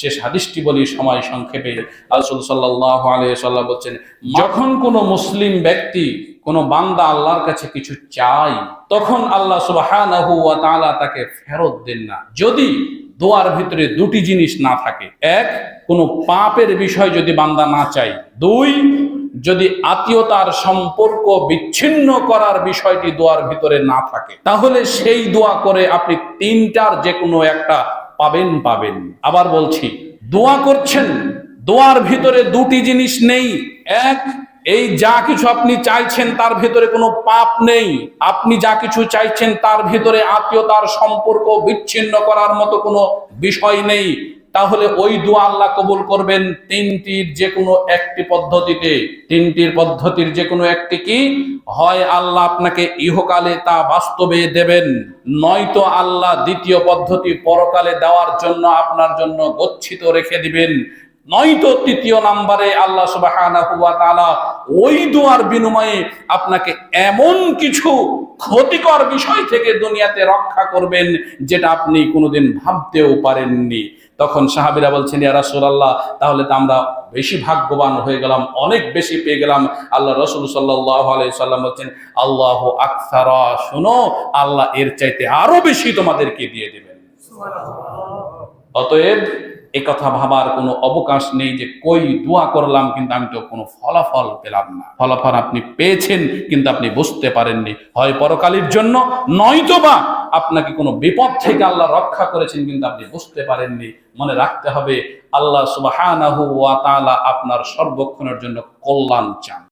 শেষ হাদিসটি বলি সময় সংক্ষেপে রাসূল সাল্লাল্লাহু আলাইহি সাল্লাম বলছেন, যখন কোনো মুসলিম ব্যক্তি, কোনো বান্দা আল্লাহর কাছে কিছু চাই তখন আল্লাহ তাআলা তাকে ফেরত দেন না। যদি দোয়ার ভিতরে দুটি জিনিস না থাকে, এক, কোনো পাপের বিষয় যদি বান্দা না চাই দুই, যদি আত্মীয়তার সম্পর্ক বিচ্ছিন্ন করার বিষয়টি দোয়ার ভিতরে না থাকে, তাহলে সেই দোয়া করে আপনি তিনটার যে কোনো একটা পাবেন পাবেন। আবার বলছি, দোয়া করছেন, দোয়ার ভিতরে দুটি জিনিস নেই। এক, এই যা কিছু আপনি চাইছেন তার ভিতরে কোনো পাপ নেই। আপনি যা কিছু চাইছেন তার ভিতরে আত্মীয়তার সম্পর্ক বিচ্ছিন্ন করার মতো কোনো বিষয় নেই। তাহলে ওই দোয়া আল্লাহ কবুল করবেন তিনটির যে কোনো একটি পদ্ধতিতে। তিনটির পদ্ধতির যে কোনো একটি কি? হয় আল্লাহ আপনাকে ইহকালে তা বাস্তবে দেবেন, নয়তো আল্লাহ দ্বিতীয় পদ্ধতি পরকালে দেওয়ার জন্য আপনার জন্য গচ্ছিত রেখে দিবেন। নয়তো তৃতীয় নাম্বারে আল্লাহ তাআলা ওই দোয়ার বিনিময়ে আপনাকে এমন কিছু ক্ষতিকর বিষয় থেকে দুনিয়াতে রক্ষা করবেন যেটা আপনি কোনোদিন ভাবতেও পারেননি। তখন সাহাবীরা বলছেন ইয়া রাসূলুল্লাহ তাহলে তো আমরা বেশি ভাগ্যবান হয়ে গেলাম অনেক বেশি পেয়ে গেলাম। আল্লাহ রসুল সাল্লাল্লাহু আলাইহি সাল্লাম বলছেন আল্লাহ আকসারা। শোনো আল্লাহ এর চাইতে আরও বেশি তোমাদেরকে দিয়ে দেবেন। অতএব কথা ভাবার কোনো অবকাশ নেই যে কই দোয়া করলাম, কিন্তু আমি তো কোনো ফলাফল পেলাম না। ফলাফল আপনি পেয়েছেন, কিন্তু আপনি বুঝতে পারেননি। হয় পরকালের জন্য নয়তো বা আপনাকে কোনো বিপদ থেকে আল্লাহ রক্ষা করেছেন, কিন্তু আপনি বুঝতে পারেননি। মনে রাখতে হবে, আল্লাহ সুবাহ আপনার সর্বক্ষণের জন্য কল্যাণ চান।